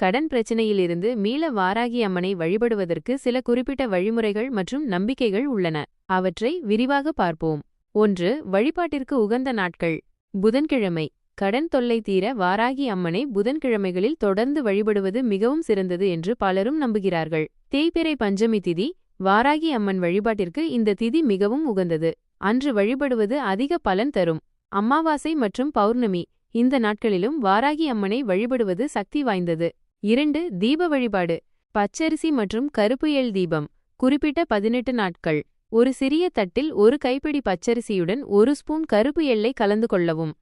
கடன் பிரச்சனையிலிருந்து மீள வாராகி அம்மனை வழிபடுவதற்கு சில குறிப்பிட்ட வழிமுறைகள் மற்றும் நம்பிக்கைகள் உள்ளன. அவற்றை விரிவாக பார்ப்போம். ஒன்று வழிபாட்டிற்கு உகந்த நாட்கள். புதன்கிழமை. கடன் தொல்லை தீர வாராகி அம்மனை புதன்கிழமைகளில் தொடர்ந்து வழிபடுவது மிகவும் சிறந்தது என்று பலரும் நம்புகிறார்கள். தேய்பிறை பஞ்சமி திதி. வாராகி அம்மன் வழிபாட்டிற்கு இந்த திதி மிகவும் உகந்தது. அன்று வழிபடுவது அதிக பலன் தரும். அமாவாசை மற்றும் பௌர்ணமி. இந்த நாட்களிலும் வாராகி அம்மனை வழிபடுவது சக்தி வாய்ந்தது. இரண்டு தீப வழிபாடு. பச்சரிசி மற்றும் கருப்பு எல் தீபம். குறிப்பிட்ட பதினெட்டு நாட்கள். ஒரு சிறிய தட்டில் ஒரு கைப்பிடி பச்சரிசியுடன் ஒரு ஸ்பூன் கருப்பு எல்லை கலந்து கொள்ளவும்.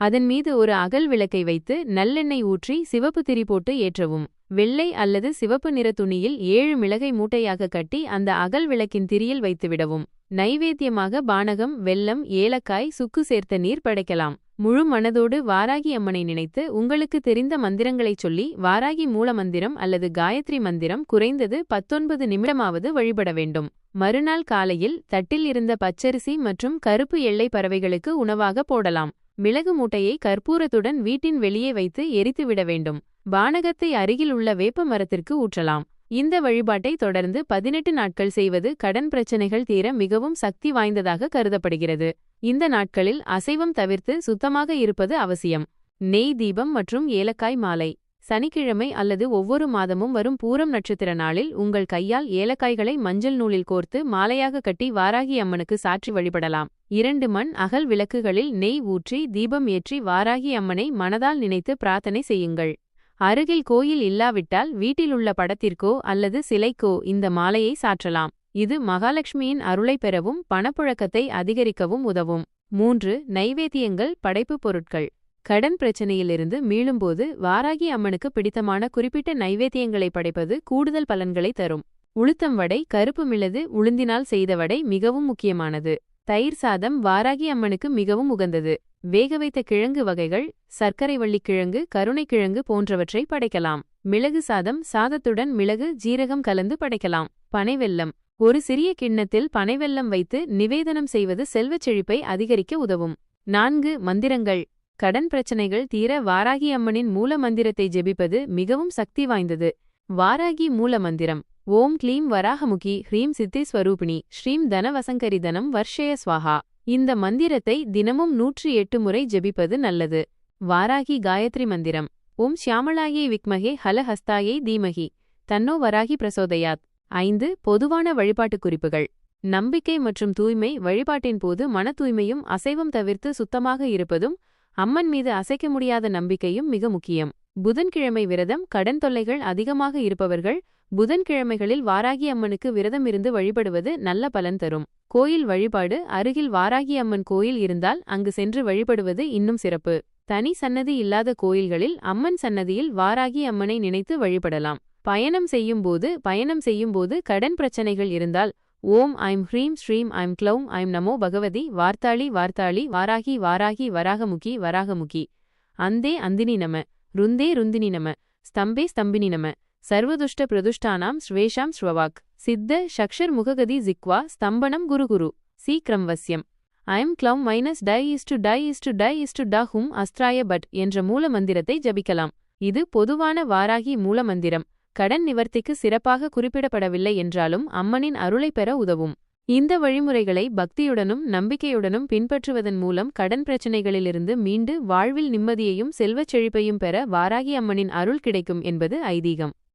அதன் மீது ஒரு அகல் விளக்கை வைத்து நல்லெண்ணெய் ஊற்றி சிவப்பு திரி போட்டு ஏற்றவும். வெள்ளை அல்லது சிவப்பு நிற துணியில் ஏழு மிளகை மூட்டையாக கட்டி அந்த அகல் விளக்கின் திரியில் வைத்துவிடவும். நைவேத்தியமாக பானகம் வெல்லம் ஏலக்காய் சுக்கு சேர்த்த நீர் படைக்கலாம். முழு மனதோடு வாராகி அம்மனை நினைத்து உங்களுக்கு தெரிந்த மந்திரங்களைச் சொல்லி வாராகி மூல மந்திரம் அல்லது காயத்ரி மந்திரம் குறைந்தது பத்தொன்பது நிமிடமாவது வழிபட வேண்டும். மறுநாள் காலையில் தட்டில் இருந்த பச்சரிசி மற்றும் கருப்பு எள்ளை பறவைகளுக்கு உணவாக போடலாம். மிளகு மூட்டையை கற்பூரத்துடன் வீட்டின் வெளியே வைத்து எரித்துவிட வேண்டும். பானகத்தை அருகில் உள்ள வேப்ப மரத்திற்கு ஊற்றலாம். இந்த வழிபாட்டை தொடர்ந்து பதினெட்டு நாட்கள் செய்வது கடன் பிரச்சனைகள் தீர மிகவும் சக்தி வாய்ந்ததாக கருதப்படுகிறது. இந்த நாட்களில் அசைவம் தவிர்த்து சுத்தமாக இருப்பது அவசியம். நெய் தீபம் மற்றும் ஏலக்காய் மாலை. சனிக்கிழமை அல்லது ஒவ்வொரு மாதமும் வரும் பூரம் நட்சத்திர நாளில் உங்கள் கையால் ஏலக்காய்களை மஞ்சள் நூலில் கோர்த்து மாலையாக கட்டி வாராகி அம்மனுக்கு சாற்றி வழிபடலாம். இரண்டு மண் அகல் விளக்குகளில் நெய் ஊற்றி தீபம் ஏற்றி வாராகி அம்மனை மனதால் நினைத்து பிரார்த்தனை செய்யுங்கள். அருகில் கோயில் இல்லாவிட்டால் வீட்டிலுள்ள படத்திற்கோ அல்லது சிலைக்கோ இந்த மாலையை சாற்றலாம். இது மகாலட்சுமியின் அருளை பெறவும் பணப்புழக்கத்தை அதிகரிக்கவும் உதவும். மூன்று நைவேத்தியங்கள் படைப்புப் பொருட்கள். கடன் பிரச்சனையிலிருந்து மீளும்போது வாராகி அம்மனுக்கு பிடித்தமான குறிப்பிட்ட நைவேத்தியங்களை படைப்பது கூடுதல் பலன்களை தரும். உளுத்தம் வடை கருப்பு மிளது உளுந்தினால் செய்த வடை மிகவும் முக்கியமானது. தயிர் சாதம் வாராகி அம்மனுக்கு மிகவும் உகந்தது. வேக வைத்த கிழங்கு வகைகள் சர்க்கரை வள்ளிக்கிழங்கு கருணைக்கிழங்கு போன்றவற்றை படைக்கலாம். மிளகு சாதம் சாதத்துடன் மிளகு ஜீரகம் கலந்து படைக்கலாம். பனைவெல்லம் ஒரு சிறிய கிண்ணத்தில் பனைவெல்லம் வைத்து நிவேதனம் செய்வது செல்வச் செழிப்பை அதிகரிக்க உதவும். நான்கு மந்திரங்கள். கடன் பிரச்சனைகள் தீர வாராகி அம்மனின் மூல மந்திரத்தை ஜெபிப்பது மிகவும் சக்தி வாய்ந்தது. வாராகி மூல மந்திரம். ஓம் க்ளீம் வராகமுகி ஹ்ரீம் சித்தேஸ்வரூபிணி ஸ்ரீம் தனவசங்கரி தனம் வர்ஷய ஸ்வாஹா. இந்த மந்திரத்தை தினமும் நூற்றி எட்டு முறை ஜெபிப்பது நல்லது. வாராகி காயத்ரி மந்திரம். ஓம் ஷியாமலாயை விக்மகே ஹலஹஸ்தாயை தீமகி. தன்னோ வராகி பிரசோதயாத். ஐந்து பொதுவான வழிபாட்டுக் குறிப்புகள். நம்பிக்கை மற்றும் தூய்மை வழிபாட்டின் போது மன தூய்மையும் அசைவம் தவிர்த்து சுத்தமாக இருப்பதும் அம்மன் மீது அசைக்க முடியாத நம்பிக்கையும் மிக முக்கியம். புதன்கிழமை விரதம் கடன் தொல்லைகள் அதிகமாக இருப்பவர்கள் புதன்கிழமைகளில் வாராகி அம்மனுக்கு விரதம் இருந்து வழிபடுவது நல்ல பலன் தரும். கோயில் வழிபாடு அருகில் வாராகி அம்மன் கோயில் இருந்தால் அங்கு சென்று வழிபடுவது இன்னும் சிறப்பு. தனி சன்னதி இல்லாத கோயில்களில் அம்மன் சன்னதியில் வாராகி அம்மனை நினைத்து வழிபடலாம். பயணம் செய்யும்போது பயணம் செய்யும்போது கடன் பிரச்சனைகள் இருந்தால் ஓம் ஐம் ஹ்ரீம் ஸ்ரீம் ஐம் க்ளௌம் ஐம் நமோ பகவதி வார்த்தாளி வார்த்தாளி வாராகி வாராகி வராகமுகி வராகமுகி. அந்தே அந்தினி நம ருந்தே ருந்தினி நம ஸ்தம்பே ஸ்தம்பினி நம. சர்வதுஷ்ட பிரதுஷ்டானாம் ஸ்வேஷாம் ஸ்வவாக் சித்த ஷக்ஷர் முககதி ஜிக்வா ஸ்தம்பனம் குருகுரு. சீக்கிரம் வசியம் ஐம் க்ளௌம் மைனஸ் டை இஸ் டு டை இஸ் டு டை இஸ் டு ட ஹும் அஸ்திராய பட் என்ற மூல மந்திரத்தை ஜபிக்கலாம். இது பொதுவான வாராகி மூல மந்திரம். கடன் நிவர்த்திக்கு சிறப்பாக குறிப்பிடப்படவில்லை என்றாலும் அம்மனின் அருளை பெற உதவும். இந்த வழிமுறைகளை பக்தியுடனும் நம்பிக்கையுடனும் பின்பற்றுவதன் மூலம் கடன் பிரச்சினைகளிலிருந்து மீண்டு வாழ்வில் நிம்மதியையும் செல்வச் செழிப்பையும் பெற வாராகி அம்மனின் அருள் கிடைக்கும் என்பது ஐதீகம்.